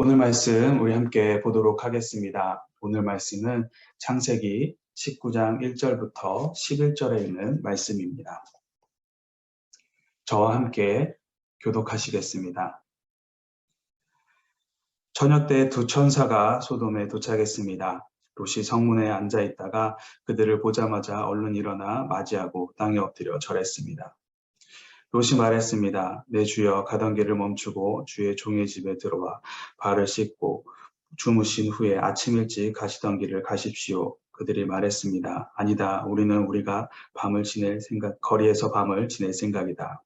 오늘 말씀 우리 함께 보도록 하겠습니다. 오늘 말씀은 창세기 19장 1절부터 11절에 있는 말씀입니다. 저와 함께 교독하시겠습니다. 저녁 때 두 천사가 소돔에 도착했습니다. 롯이 성문에 앉아 있다가 그들을 보자마자 얼른 일어나 맞이하고 땅에 엎드려 절했습니다. 롯이 말했습니다. 내 주여 가던 길을 멈추고 주의 종의 집에 들어와 발을 씻고 주무신 후에 아침 일찍 가시던 길을 가십시오. 그들이 말했습니다. 아니다. 우리는 우리가 밤을 지낼 생각, 거리에서 밤을 지낼 생각이다.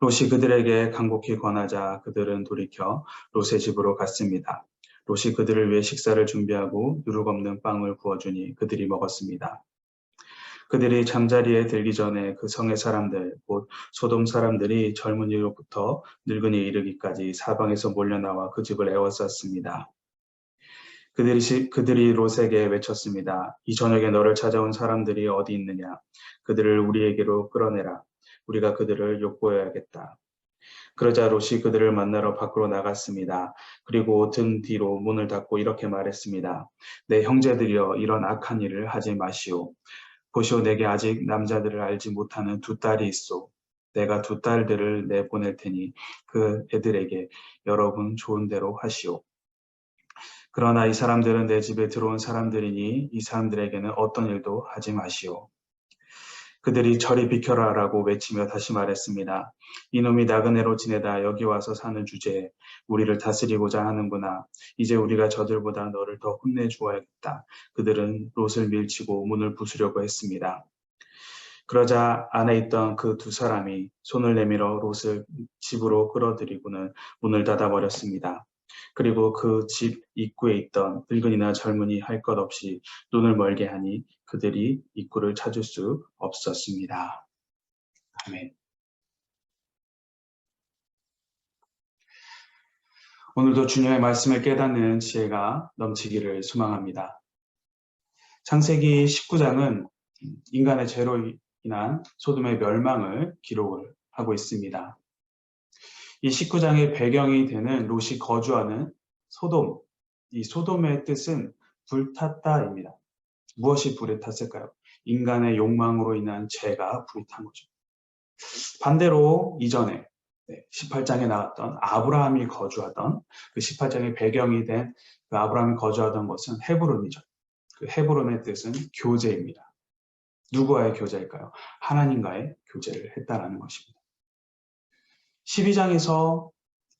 롯이 그들에게 간곡히 권하자 그들은 돌이켜 롯의 집으로 갔습니다. 롯이 그들을 위해 식사를 준비하고 누룩 없는 빵을 구워주니 그들이 먹었습니다. 그들이 잠자리에 들기 전에 그 성의 사람들, 곧 소돔 사람들이 젊은이로부터 늙은이 이르기까지 사방에서 몰려나와 그 집을 에워쌌습니다. 그들이, 그들이 롯에게 외쳤습니다. 이 저녁에 너를 찾아온 사람들이 어디 있느냐? 그들을 우리에게로 끌어내라. 우리가 그들을 욕보여야겠다. 그러자 롯이 그들을 만나러 밖으로 나갔습니다. 그리고 등 뒤로 문을 닫고 이렇게 말했습니다. 내 형제들이여 이런 악한 일을 하지 마시오. 보시오 내게 아직 남자들을 알지 못하는 두 딸이 있어. 내가 두 딸들을 내보낼 테니 그 애들에게 여러분 좋은 대로 하시오. 그러나 이 사람들은 내 집에 들어온 사람들이니 이 사람들에게는 어떤 일도 하지 마시오. 그들이 저리 비켜라라고 외치며 다시 말했습니다. 이놈이 나그네로 지내다 여기 와서 사는 주제에 우리를 다스리고자 하는구나. 이제 우리가 저들보다 너를 더 혼내주어야겠다. 그들은 롯을 밀치고 문을 부수려고 했습니다. 그러자 안에 있던 그 두 사람이 손을 내밀어 롯을 집으로 끌어들이고는 문을 닫아버렸습니다. 그리고 그 집 입구에 있던 늙은이나 젊은이 할 것 없이 눈을 멀게 하니 그들이 입구를 찾을 수 없었습니다. 아멘. 오늘도 주님의 말씀을 깨닫는 지혜가 넘치기를 소망합니다. 창세기 19장은 인간의 죄로 인한 소돔의 멸망을 기록을 하고 있습니다. 이 19장의 배경이 되는 롯이 거주하는 소돔, 이 소돔의 뜻은 불탔다입니다. 무엇이 불에 탔을까요? 인간의 욕망으로 인한 죄가 불이 탄 거죠. 반대로 이전에 18장에 나왔던 아브라함이 거주하던 그 18장의 배경이 된 그 아브라함이 거주하던 것은 헤브론이죠. 그 헤브론의 뜻은 교제입니다. 누구와의 교제일까요? 하나님과의 교제를 했다라는 것입니다. 12장에서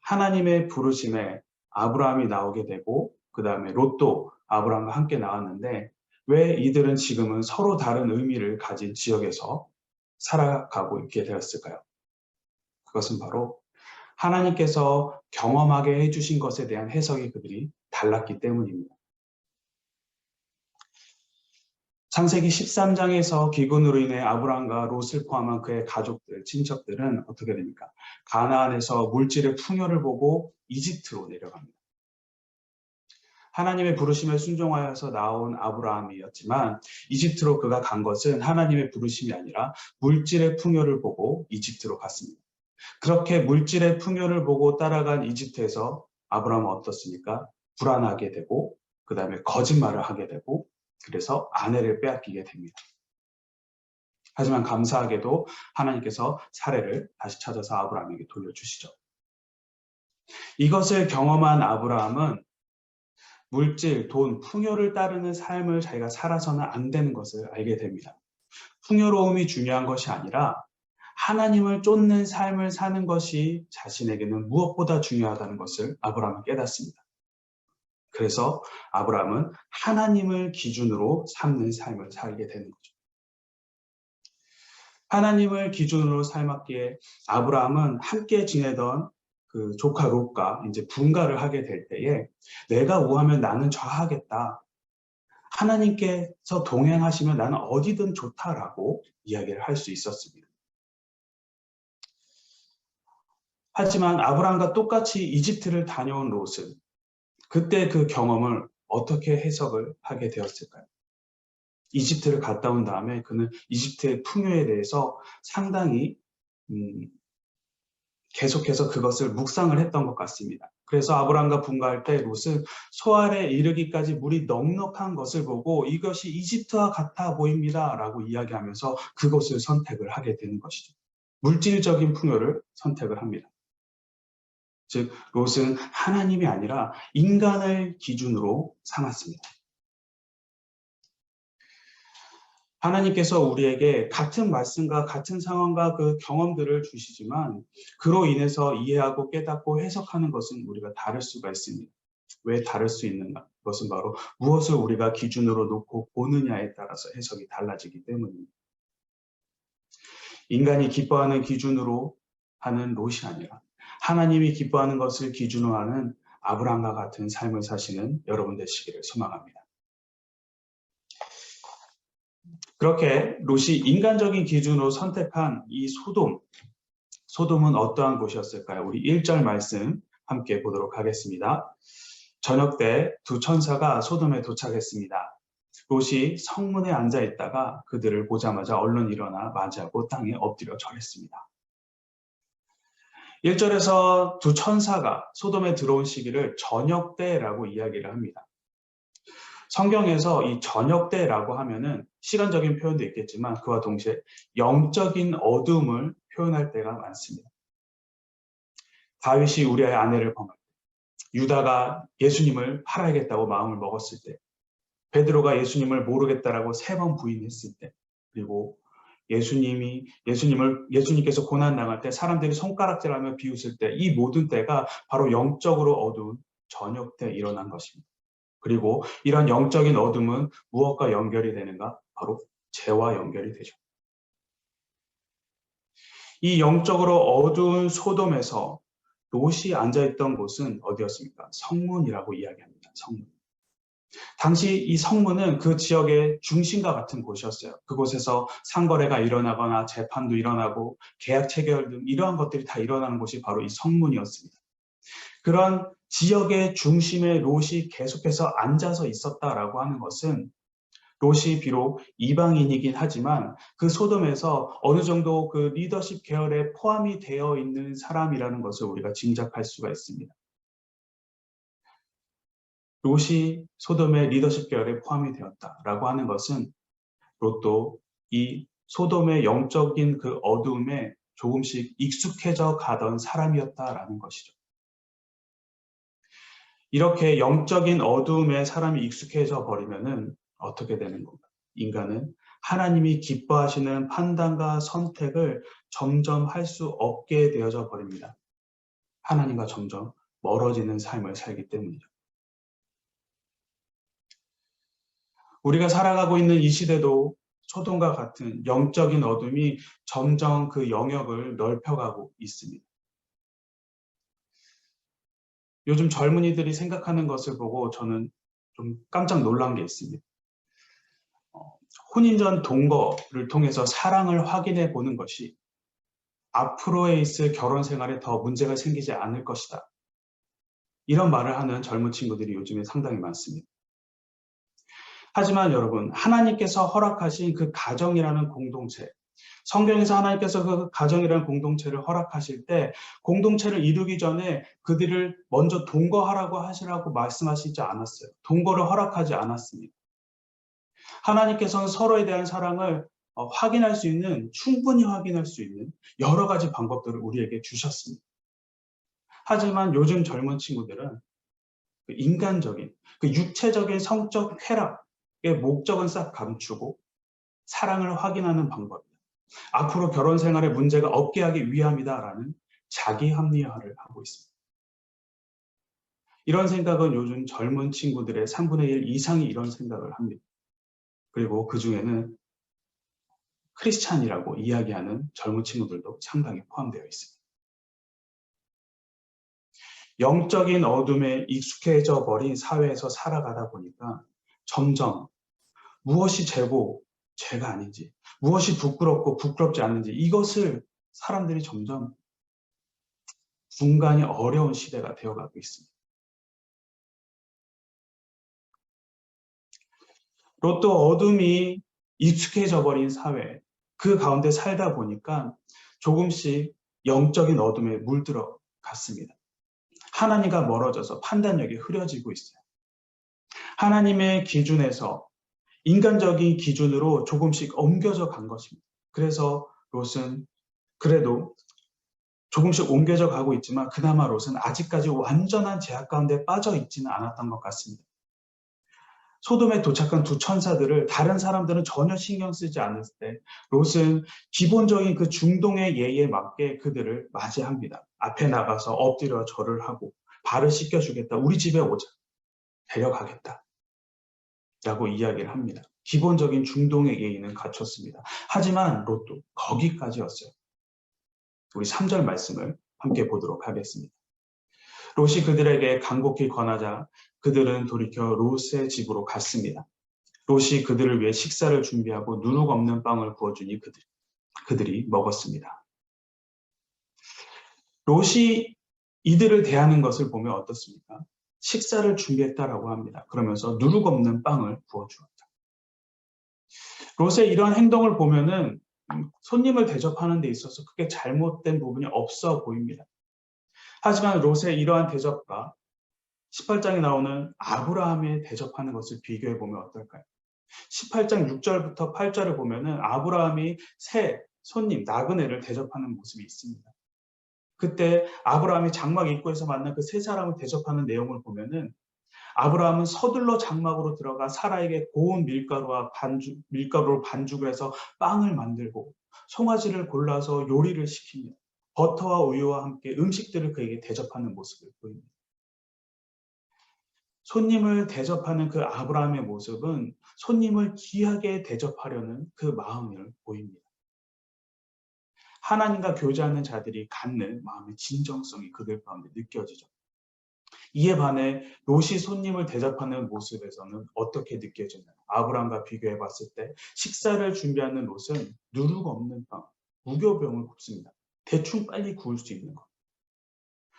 하나님의 부르심에 아브라함이 나오게 되고 그 다음에 롯도 아브라함과 함께 나왔는데 왜 이들은 지금은 서로 다른 의미를 가진 지역에서 살아가고 있게 되었을까요? 그것은 바로 하나님께서 경험하게 해주신 것에 대한 해석이 그들이 달랐기 때문입니다. 창세기 13장에서 기근으로 인해 아브라함과 롯을 포함한 그의 가족들, 친척들은 어떻게 됩니까? 가나안에서 물질의 풍요를 보고 이집트로 내려갑니다. 하나님의 부르심에 순종하여서 나온 아브라함이었지만 이집트로 그가 간 것은 하나님의 부르심이 아니라 물질의 풍요를 보고 이집트로 갔습니다. 그렇게 물질의 풍요를 보고 따라간 이집트에서 아브라함은 어떻습니까? 불안하게 되고 그 다음에 거짓말을 하게 되고 그래서 아내를 빼앗기게 됩니다. 하지만 감사하게도 하나님께서 사례를 다시 찾아서 아브라함에게 돌려주시죠. 이것을 경험한 아브라함은 물질, 돈, 풍요를 따르는 삶을 자기가 살아서는 안 되는 것을 알게 됩니다. 풍요로움이 중요한 것이 아니라 하나님을 쫓는 삶을 사는 것이 자신에게는 무엇보다 중요하다는 것을 아브라함은 깨닫습니다. 그래서 아브라함은 하나님을 기준으로 삼는 삶을 살게 되는 거죠. 하나님을 기준으로 삶았기에 아브라함은 함께 지내던 그 조카 롯과 이제 분가를 하게 될 때에 내가 우하면 나는 좌하겠다. 하나님께서 동행하시면 나는 어디든 좋다라고 이야기를 할 수 있었습니다. 하지만 아브라함과 똑같이 이집트를 다녀온 롯은 그때 그 경험을 어떻게 해석을 하게 되었을까요? 이집트를 갔다 온 다음에 그는 이집트의 풍요에 대해서 상당히 음, 계속해서 그것을 묵상을 했던 것 같습니다. 그래서 아브람과 분가할 때 롯은 소알에 이르기까지 물이 넉넉한 것을 보고 이것이 이집트와 같아 보입니다 라고 이야기하면서 그것을 선택을 하게 되는 것이죠. 물질적인 풍요를 선택을 합니다. 즉 롯은 하나님이 아니라 인간을 기준으로 삼았습니다. 하나님께서 우리에게 같은 말씀과 같은 상황과 그 경험들을 주시지만 그로 인해서 이해하고 깨닫고 해석하는 것은 우리가 다를 수가 있습니다. 왜 다를 수 있는가? 그것은 바로 무엇을 우리가 기준으로 놓고 보느냐에 따라서 해석이 달라지기 때문입니다. 인간이 기뻐하는 기준으로 하는 롯이 아니라 하나님이 기뻐하는 것을 기준으로 하는 아브라함과 같은 삶을 사시는 여러분 되시기를 소망합니다. 그렇게 롯이 인간적인 기준으로 선택한 이 소돔, 소돔은 어떠한 곳이었을까요? 우리 1절 말씀 함께 보도록 하겠습니다. 저녁 때 두 천사가 소돔에 도착했습니다. 롯이 성문에 앉아 있다가 그들을 보자마자 얼른 일어나 맞이하고 땅에 엎드려 절했습니다. 1절에서 두 천사가 소돔에 들어온 시기를 저녁 때라고 이야기를 합니다. 성경에서 이 저녁 때라고 하면은 시간적인 표현도 있겠지만 그와 동시에 영적인 어둠을 표현할 때가 많습니다. 다윗이 우리의 아내를 범할 때, 유다가 예수님을 팔아야겠다고 마음을 먹었을 때, 베드로가 예수님을 모르겠다라고 세 번 부인했을 때, 그리고 예수님이 예수님을 예수님께서 고난 당할 때 사람들이 손가락질하며 비웃을 때 이 모든 때가 바로 영적으로 어두운 저녁 때 일어난 것입니다. 그리고 이런 영적인 어둠은 무엇과 연결이 되는가? 바로 죄와 연결이 되죠. 이 영적으로 어두운 소돔에서 롯이 앉아있던 곳은 어디였습니까? 성문이라고 이야기합니다. 성문. 당시 이 성문은 그 지역의 중심과 같은 곳이었어요. 그곳에서 상거래가 일어나거나 재판도 일어나고 계약 체결 등 이러한 것들이 다 일어나는 곳이 바로 이 성문이었습니다. 그런 지역의 중심에 롯이 계속해서 앉아서 있었다라고 하는 것은 롯이 비록 이방인이긴 하지만 그 소돔에서 어느 정도 그 리더십 계열에 포함이 되어 있는 사람이라는 것을 우리가 짐작할 수가 있습니다. 롯이 소돔의 리더십 계열에 포함이 되었다라고 하는 것은 롯도 이 소돔의 영적인 그 어두움에 조금씩 익숙해져 가던 사람이었다라는 것이죠. 이렇게 영적인 어두움에 사람이 익숙해져 버리면은 어떻게 되는 건가? 인간은 하나님이 기뻐하시는 판단과 선택을 점점 할 수 없게 되어져 버립니다. 하나님과 점점 멀어지는 삶을 살기 때문이죠. 우리가 살아가고 있는 이 시대도 소돔과 같은 영적인 어둠이 점점 그 영역을 넓혀가고 있습니다. 요즘 젊은이들이 생각하는 것을 보고 저는 좀 깜짝 놀란 게 있습니다. 어, 혼인 전 동거를 통해서 사랑을 확인해 보는 것이 앞으로에 있을 결혼 생활에 더 문제가 생기지 않을 것이다. 이런 말을 하는 젊은 친구들이 요즘에 상당히 많습니다. 하지만 여러분, 하나님께서 허락하신 그 가정이라는 공동체, 성경에서 하나님께서 그 가정이라는 공동체를 허락하실 때 공동체를 이루기 전에 그들을 먼저 동거하라고 하시라고 말씀하시지 않았어요. 동거를 허락하지 않았습니다. 하나님께서는 서로에 대한 사랑을 어, 확인할 수 있는 충분히 확인할 수 있는 여러 가지 방법들을 우리에게 주셨습니다. 하지만 요즘 젊은 친구들은 그 인간적인 그 육체적인 성적 쾌락의 목적은 싹 감추고 사랑을 확인하는 방법 앞으로 결혼 생활에 문제가 없게 하기 위함이다라는 자기 합리화를 하고 있습니다. 이런 생각은 요즘 젊은 친구들의 3분의 1 이상이 이런 생각을 합니다. 그리고 그 중에는 크리스찬이라고 이야기하는 젊은 친구들도 상당히 포함되어 있습니다. 영적인 어둠에 익숙해져 버린 사회에서 살아가다 보니까 점점 무엇이 죄고 죄가 아닌지, 무엇이 부끄럽고 부끄럽지 않는지 이것을 사람들이 점점 분간이 어려운 시대가 되어가고 있습니다. 로또 어둠이 익숙해져 버린 사회, 그 가운데 살다 보니까 조금씩 영적인 어둠에 물들어 갔습니다. 하나님과 멀어져서 판단력이 흐려지고 있어요. 하나님의 기준에서 인간적인 기준으로 조금씩 옮겨져 간 것입니다. 그래서 롯은 그래도 조금씩 옮겨져 가고 있지만 그나마 롯은 아직까지 완전한 제약 가운데 빠져 있지는 않았던 것 같습니다. 소돔에 도착한 두 천사들을 다른 사람들은 전혀 신경 쓰지 않을 때 롯은 기본적인 그 중동의 예의에 맞게 그들을 맞이합니다. 앞에 나가서 엎드려 절을 하고 발을 씻겨주겠다. 우리 집에 오자. 데려가겠다. 라고 이야기를 합니다. 기본적인 중동의 예의는 갖췄습니다. 하지만 롯도 거기까지였어요. 우리 3절 말씀을 함께 보도록 하겠습니다. 롯이 그들에게 간곡히 권하자 그들은 돌이켜 롯의 집으로 갔습니다. 롯이 그들을 위해 식사를 준비하고 누룩 없는 빵을 구워주니 그들, 그들이 먹었습니다. 롯이 이들을 대하는 것을 보면 어떻습니까? 식사를 준비했다라고 합니다. 그러면서 누룩 없는 빵을 구워주었다. 롯의 이런 행동을 보면은 손님을 대접하는 데 있어서 크게 잘못된 부분이 없어 보입니다. 하지만 롯의 이러한 대접과 18장에 나오는 아브라함의 대접하는 것을 비교해 보면 어떨까요? 18장 6절부터 8절을 보면은 아브라함이 새 손님 나그네를 대접하는 모습이 있습니다. 그때 아브라함이 장막 입구에서 만난 그 세 사람을 대접하는 내용을 보면은 아브라함은 서둘러 장막으로 들어가 사라에게 고운 밀가루와 반죽, 밀가루로 반죽을 해서 빵을 만들고 송아지를 골라서 요리를 시키며 버터와 우유와 함께 음식들을 그에게 대접하는 모습을 보입니다. 손님을 대접하는 그 아브라함의 모습은 손님을 귀하게 대접하려는 그 마음을 보입니다. 하나님과 교제하는 자들이 갖는 마음의 진정성이 그들 가운데 느껴지죠. 이에 반해 롯이 손님을 대접하는 모습에서는 어떻게 느껴지나요? 아브라함과 비교해 봤을 때 식사를 준비하는 롯은 누룩 없는 빵, 무교병을 굽습니다. 대충 빨리 구울 수 있는 것.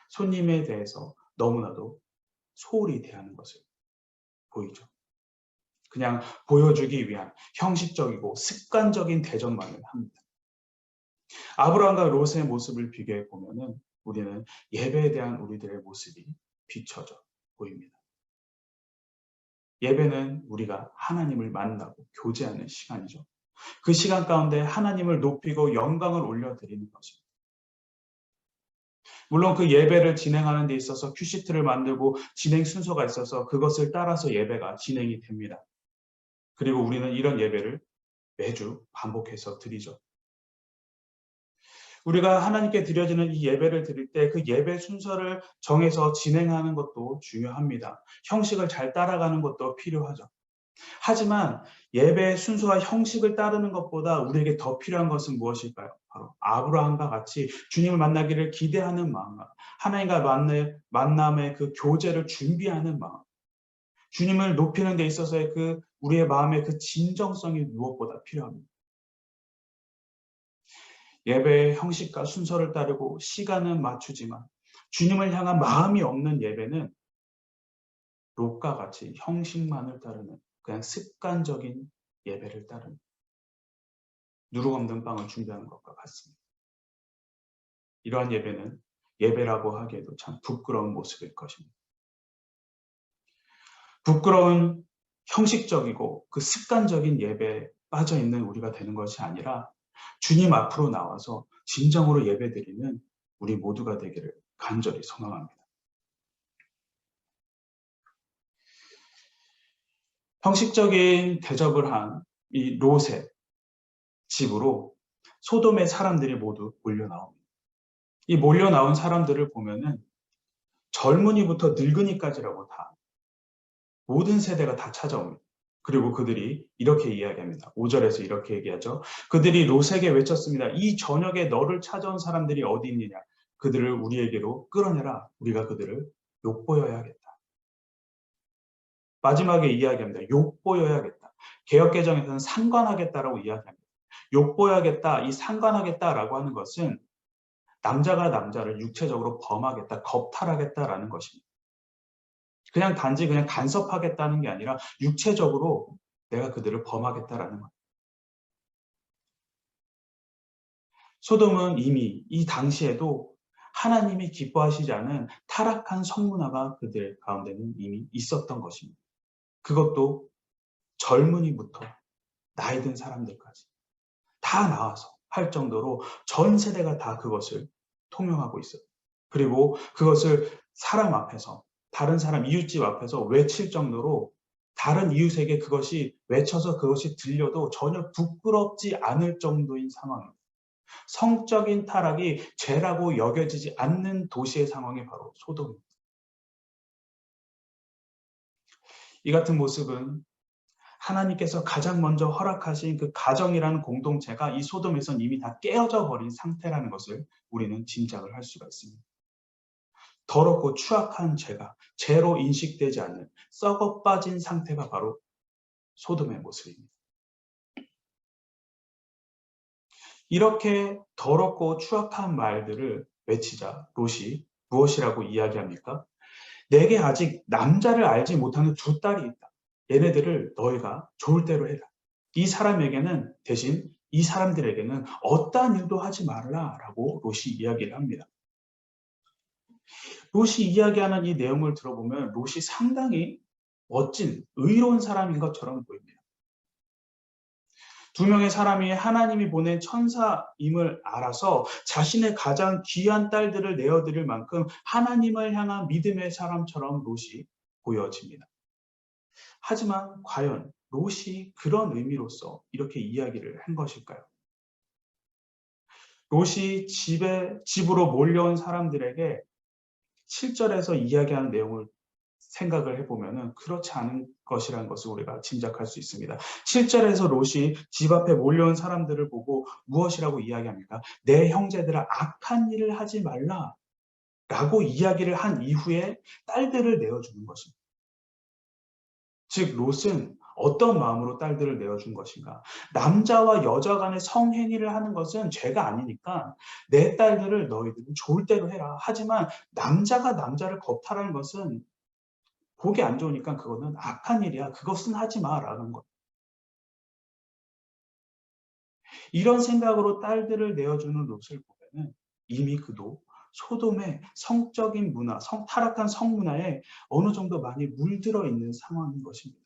손님에 대해서 너무나도 소홀히 대하는 것을 보이죠. 그냥 보여주기 위한 형식적이고 습관적인 대접만을 합니다. 아브라함과 롯의 모습을 비교해 보면은 우리는 예배에 대한 우리들의 모습이 비춰져 보입니다. 예배는 우리가 하나님을 만나고 교제하는 시간이죠. 그 시간 가운데 하나님을 높이고 영광을 올려드리는 것입니다. 물론 그 예배를 진행하는 데 있어서 큐시트를 만들고 진행 순서가 있어서 그것을 따라서 예배가 진행이 됩니다. 그리고 우리는 이런 예배를 매주 반복해서 드리죠. 우리가 하나님께 드려지는 이 예배를 드릴 때 그 예배 순서를 정해서 진행하는 것도 중요합니다. 형식을 잘 따라가는 것도 필요하죠. 하지만 예배 순서와 형식을 따르는 것보다 우리에게 더 필요한 것은 무엇일까요? 바로 아브라함과 같이 주님을 만나기를 기대하는 마음과 하나님과 만남의 그 교제를 준비하는 마음. 주님을 높이는 데 있어서의 그 우리의 마음의 그 진정성이 무엇보다 필요합니다. 예배의 형식과 순서를 따르고 시간은 맞추지만 주님을 향한 마음이 없는 예배는 롯과 같이 형식만을 따르는 그냥 습관적인 예배를 따르는 누룩 없는 빵을 준비하는 것과 같습니다. 이러한 예배는 예배라고 하기에도 참 부끄러운 모습일 것입니다. 부끄러운 형식적이고 그 습관적인 예배에 빠져 있는 우리가 되는 것이 아니라 주님 앞으로 나와서 진정으로 예배드리는 우리 모두가 되기를 간절히 소망합니다. 형식적인 대접을 한이 롯의 집으로 소돔의 사람들이 모두 몰려 나옵니다. 이 몰려 나온 사람들을 보면은 젊은이부터 늙은이까지라고 다 모든 세대가 다 찾아옵니다. 그리고 그들이 이렇게 이야기합니다. 5절에서 이렇게 얘기하죠. 그들이 롯에게 외쳤습니다. 이 저녁에 너를 찾아온 사람들이 어디 있느냐? 그들을 우리에게로 끌어내라. 우리가 그들을 욕보여야겠다. 마지막에 이야기합니다. 욕보여야겠다. 개혁개정에서는 상관하겠다라고 이야기합니다. 욕보여야겠다, 이 상관하겠다라고 하는 것은 남자가 남자를 육체적으로 범하겠다, 겁탈하겠다라는 것입니다. 그냥 단지 그냥 간섭하겠다는 게 아니라 육체적으로 내가 그들을 범하겠다라는 것. 소돔은 이미 이 당시에도 하나님이 기뻐하시지 않은 타락한 성문화가 그들 가운데는 이미 있었던 것입니다. 그것도 젊은이부터 나이 든 사람들까지 다 나와서 할 정도로 전 세대가 다 그것을 통용하고 있어요. 그리고 그것을 사람 앞에서 다른 사람 이웃집 앞에서 외칠 정도로 다른 이웃에게 그것이 외쳐서 그것이 들려도 전혀 부끄럽지 않을 정도인 상황입니다. 성적인 타락이 죄라고 여겨지지 않는 도시의 상황이 바로 소돔입니다. 이 같은 모습은 하나님께서 가장 먼저 허락하신 그 가정이라는 공동체가 이 소돔에선 이미 다 깨어져 버린 상태라는 것을 우리는 짐작을 할 수가 있습니다. 더럽고 추악한 죄가 죄로 인식되지 않는 썩어 빠진 상태가 바로 소돔의 모습입니다. 이렇게 더럽고 추악한 말들을 외치자 롯이 무엇이라고 이야기합니까? 내게 아직 남자를 알지 못하는 두 딸이 있다. 얘네들을 너희가 좋을 대로 해라. 이 사람에게는 대신 이 사람들에게는 어떠한 일도 하지 말라라고 롯이 이야기를 합니다. 롯이 이야기하는 이 내용을 들어보면 롯이 상당히 멋진 의로운 사람인 것처럼 보입니다. 두 명의 사람이 하나님이 보낸 천사임을 알아서 자신의 가장 귀한 딸들을 내어드릴 만큼 하나님을 향한 믿음의 사람처럼 롯이 보여집니다. 하지만 과연 롯이 그런 의미로서 이렇게 이야기를 한 것일까요? 롯이 집에 집으로 몰려온 사람들에게 7절에서 이야기하는 내용을 생각을 해보면 그렇지 않은 것이라는 것을 우리가 짐작할 수 있습니다. 7절에서 롯이 집 앞에 몰려온 사람들을 보고 무엇이라고 이야기합니까? 내 형제들아 악한 일을 하지 말라 라고 이야기를 한 이후에 딸들을 내어주는 것입니다. 즉 롯은 어떤 마음으로 딸들을 내어준 것인가? 남자와 여자 간의 성행위를 하는 것은 죄가 아니니까 내 딸들을 너희들은 좋을 대로 해라. 하지만 남자가 남자를 겁탈하는 것은 보기 안 좋으니까 그거는 악한 일이야. 그것은 하지 마라는 것. 이런 생각으로 딸들을 내어주는 롯을 보면은 이미 그도 소돔의 성적인 문화, 성, 타락한 성문화에 어느 정도 많이 물들어 있는 상황인 것입니다.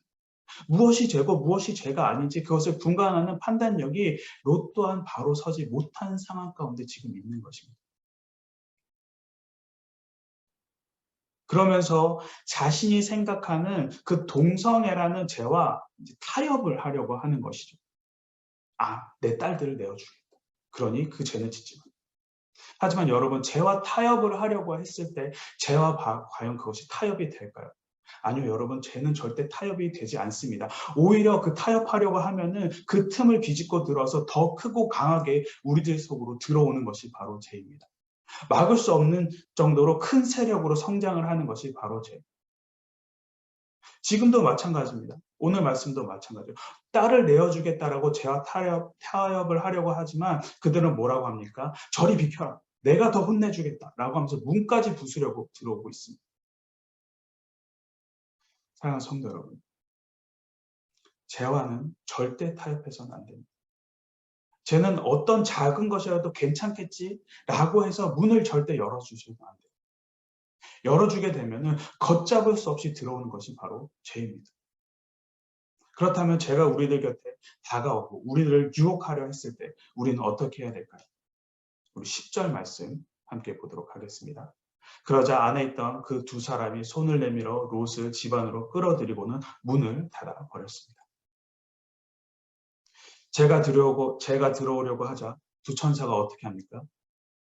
무엇이 죄고 무엇이 죄가 아닌지 그것을 분간하는 판단력이 롯 또한 바로 서지 못한 상황 가운데 지금 있는 것입니다. 그러면서 자신이 생각하는 그 동성애라는 죄와 타협을 하려고 하는 것이죠. 아, 내 딸들을 내어주겠다. 그러니 그 죄는 짓지 마. 하지만 여러분, 죄와 타협을 하려고 했을 때 죄와 과연 그것이 타협이 될까요? 아니요, 여러분, 죄는 절대 타협이 되지 않습니다. 오히려 그 타협하려고 하면은 그 틈을 비집고 들어서 더 크고 강하게 우리들 속으로 들어오는 것이 바로 죄입니다. 막을 수 없는 정도로 큰 세력으로 성장을 하는 것이 바로 죄. 지금도 마찬가지입니다. 오늘 말씀도 마찬가지예요. 딸을 내어주겠다라고 죄와 타협, 타협을 하려고 하지만 그들은 뭐라고 합니까? 저리 비켜라. 내가 더 혼내주겠다라고 하면서 문까지 부수려고 들어오고 있습니다. 사랑하는 성도 여러분, 죄와는 절대 타협해서는 안 됩니다. 쟤는 어떤 작은 것이라도 괜찮겠지라고 해서 문을 절대 열어주시면 안 돼요. 열어주게 되면은 걷잡을 수 없이 들어오는 것이 바로 죄입니다. 그렇다면 제가 우리들 곁에 다가오고 우리를 유혹하려 했을 때 우리는 어떻게 해야 될까요? 우리 10절 말씀 함께 보도록 하겠습니다. 그러자 안에 있던 그 두 사람이 손을 내밀어 롯을 집 안으로 끌어들이고는 문을 닫아 버렸습니다. 제가 들어오고 제가 들어오려고 하자 두 천사가 어떻게 합니까?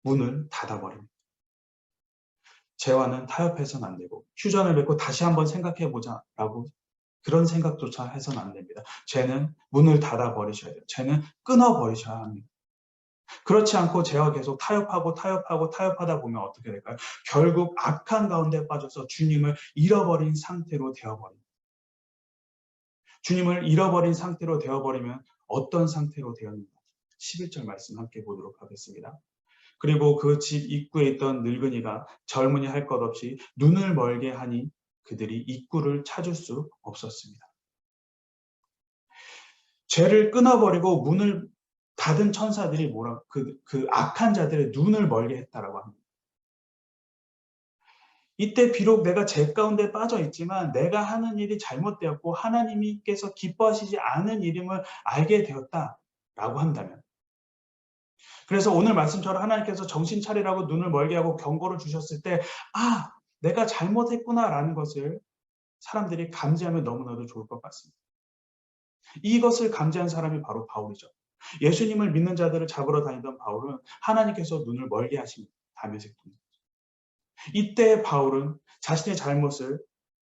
문을 닫아 버립니다. 재와는 타협해서는 안 되고 휴전을 맺고 다시 한번 생각해 보자라고 그런 생각조차 해서는 안 됩니다. 죄는 문을 닫아 버리셔야 돼요. 죄는 끊어 버리셔야 합니다. 그렇지 않고 죄와 계속 타협하고 타협하고 타협하다 보면 어떻게 될까요? 결국 악한 가운데 빠져서 주님을 잃어버린 상태로 되어버립니다. 주님을 잃어버린 상태로 되어버리면 어떤 상태로 되었는가 11절 말씀 함께 보도록 하겠습니다. 그리고 그 집 입구에 있던 늙은이가 젊은이 할 것 없이 눈을 멀게 하니 그들이 입구를 찾을 수 없었습니다. 죄를 끊어버리고 문을 닫은 천사들이 뭐라 그, 그 악한 자들의 눈을 멀게 했다라고 합니다. 이때 비록 내가 죄 가운데 빠져 있지만 내가 하는 일이 잘못되었고 하나님께서 기뻐하시지 않은 이름을 알게 되었다라고 한다면 그래서 오늘 말씀처럼 하나님께서 정신 차리라고 눈을 멀게 하고 경고를 주셨을 때 아, 내가 잘못했구나라는 것을 사람들이 감지하면 너무나도 좋을 것 같습니다. 이것을 감지한 사람이 바로 바울이죠. 예수님을 믿는 자들을 잡으러 다니던 바울은 하나님께서 눈을 멀게 하신 담에색 동 이때 바울은 자신의 잘못을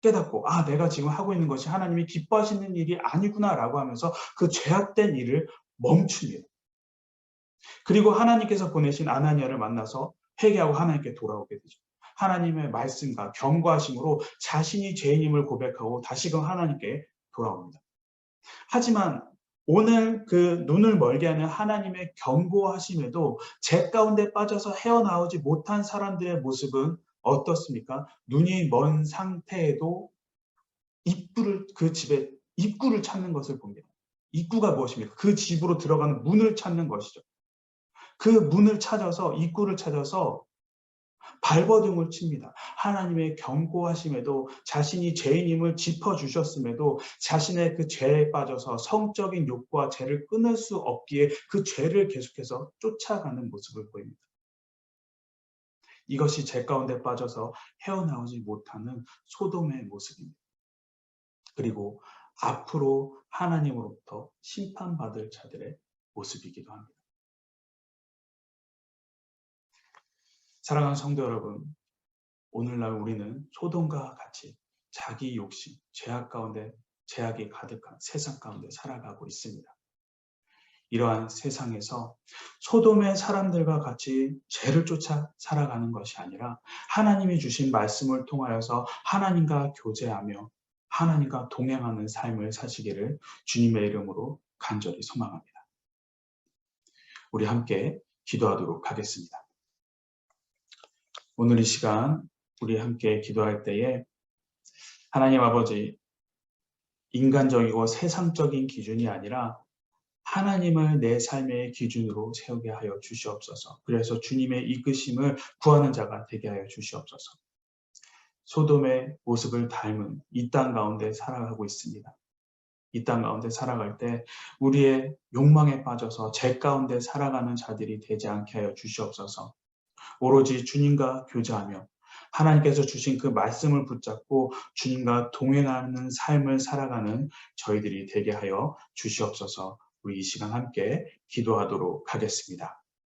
깨닫고 아 내가 지금 하고 있는 것이 하나님이 기뻐하시는 일이 아니구나 라고 하면서 그 죄악된 일을 멈춥니다. 그리고 하나님께서 보내신 아나니아를 만나서 회개하고 하나님께 돌아오게 되죠. 하나님의 말씀과 경고하심으로 자신이 죄인임을 고백하고 다시금 하나님께 돌아옵니다. 하지만 오늘 그 눈을 멀게 하는 하나님의 경고하심에도 죄 가운데 빠져서 헤어나오지 못한 사람들의 모습은 어떻습니까? 눈이 먼 상태에도 입구를 그 집에 입구를 찾는 것을 봅니다. 입구가 무엇입니까? 그 집으로 들어가는 문을 찾는 것이죠. 그 문을 찾아서 입구를 찾아서 발버둥을 칩니다. 하나님의 경고하심에도 자신이 죄인임을 짚어주셨음에도 자신의 그 죄에 빠져서 성적인 욕구와 죄를 끊을 수 없기에 그 죄를 계속해서 쫓아가는 모습을 보입니다. 이것이 죄 가운데 빠져서 헤어나오지 못하는 소돔의 모습입니다. 그리고 앞으로 하나님으로부터 심판받을 자들의 모습이기도 합니다. 사랑하는 성도 여러분, 오늘날 우리는 소돔과 같이 자기 욕심, 죄악 가운데 죄악이 가득한 세상 가운데 살아가고 있습니다. 이러한 세상에서 소돔의 사람들과 같이 죄를 쫓아 살아가는 것이 아니라 하나님이 주신 말씀을 통하여서 하나님과 교제하며 하나님과 동행하는 삶을 사시기를 주님의 이름으로 간절히 소망합니다. 우리 함께 기도하도록 하겠습니다. 오늘 이 시간 우리 함께 기도할 때에 하나님 아버지 인간적이고 세상적인 기준이 아니라 하나님을 내 삶의 기준으로 세우게 하여 주시옵소서. 그래서 주님의 이끄심을 구하는 자가 되게 하여 주시옵소서. 소돔의 모습을 닮은 이 땅 가운데 살아가고 있습니다. 이 땅 가운데 살아갈 때 우리의 욕망에 빠져서 죄 가운데 살아가는 자들이 되지 않게 하여 주시옵소서. 오로지 주님과 교제하며 하나님께서 주신 그 말씀을 붙잡고 주님과 동행하는 삶을 살아가는 저희들이 되게 하여 주시옵소서 우리 이 시간 함께 기도하도록 하겠습니다.